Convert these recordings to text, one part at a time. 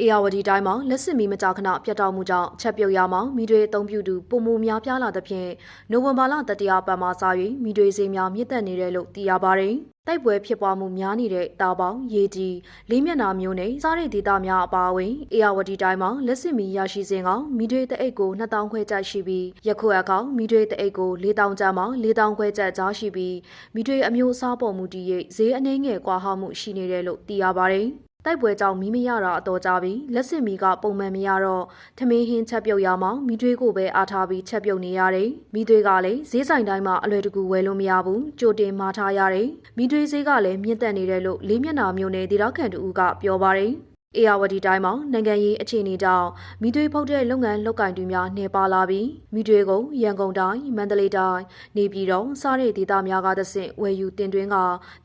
အေယာဝတီတိုင်းမှာလက်စစ်မီမကြာခဏပြတ်တောက်မှုကြောင့်ချက်ပြုတ်ရမှာမိတွေအုံပြုသူပုံမများပြားလာသဖြင့်နိုဝင်ဘာလတတိယပတ်မှာစ၍မိတွေစေများမြင့်တက်နေတယ်လို့သိရပါတယ်။တိုက်ပွဲဖြစ်ပွားမှုများနေတဲ့တာပေါင်းရေကြီးလေးမျက်နှာမျိုးနဲ့စားတဲ့ဒေသများအပါအဝင်အေယာဝတီတိုင်းမှာလက်စစ်မီရရှိစဉ်ကမိတွေတအိတ်ကို2000ခွဲကျပ်ရှိပြီးယခုအကောင်မိတွေတအိတ်ကို4000ကျပ်မှ4000ခွဲကျပ်ကြားရှိပြီးမိတွေအမျိုးအစားပေါ်မူတည်၍ဈေးအနှဲငယ်ကွာဟမှုရှိနေတယ်လို့သိရပါတယ်။ တိုက်ပွဲကြောင့်မီးမရတာအတော်ကြပြီးလက်စစ်မီကပုံမှန်မရတော့ထမင်းဟင်းချက်ပြုတ်ရမှမီးသွေးကိုပဲအားထားပြီးချက်ပြုတ်နေရတယ်။မီးသွေးကလည်းဈေးဆိုင်တိုင်းမှာအလွယ်တကူဝယ်လို့မရဘူး။ကြိုတင်မှာထားရတယ်။မီးသွေးဈေးကလည်းမြင့်တက်နေတယ်လို့လေးမျက်နှာမျိုးနဲ့ဒေသခံတူကပြောပါတယ်။အေယာဝတီတိုင်းမှာနိုင်ငံရေးအခြေအနေကြောင့်မိသွေးဖုတ်တဲ့လုပ်ငန်းလုပ်ကင်သူများနှဲပါလာပြီးမိသွေးကုန်းရန်ကုန်တိုင်းမန္တလေးတိုင်းနေပြည်တော်စားတဲ့ဒေသများကသဆင့်ဝယ်ယူတင်သွင်းက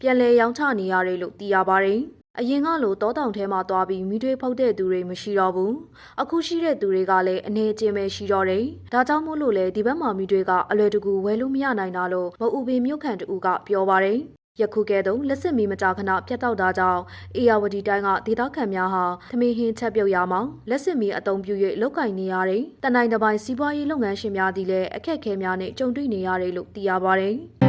ပြန်လည်ရောင်းချနေရတယ်လို့သိရပါတယ်။ အရင်ကလိုတောတောင်ထဲမှာသွားပြီးမိတွေးဖုတ်တဲ့သူတွေမရှိတော့ဘူးအခုရှိတဲ့သူတွေကလည်းအနေအချင်းပဲရှိတော့တယ်ဒါကြောင့်မို့လို့လေဒီဘက်မှာမိတွေကအလွယ်တကူဝယ်လို့မရနိုင်တာလို့မအူပင်မြို့ခံတူကပြောပါတယ်ယခုကဲ့သို့လက်စစ်မီမကြာခဏပြတ်တောက်တာကြောင့်အေယာဝတီတိုင်းကဒေသခံများဟာသမီးဟင်းချက်ပြုတ်ရမှာလက်စစ်မီအုံပြု၍လောက်ကင်နေရတယ်။တနိုင်တစ်ပိုင်းစီးပွားရေးလုပ်ငန်းရှင်များသည်လည်းအခက်အခဲများနဲ့ကြုံတွေ့နေရတယ်လို့သိရပါတယ်။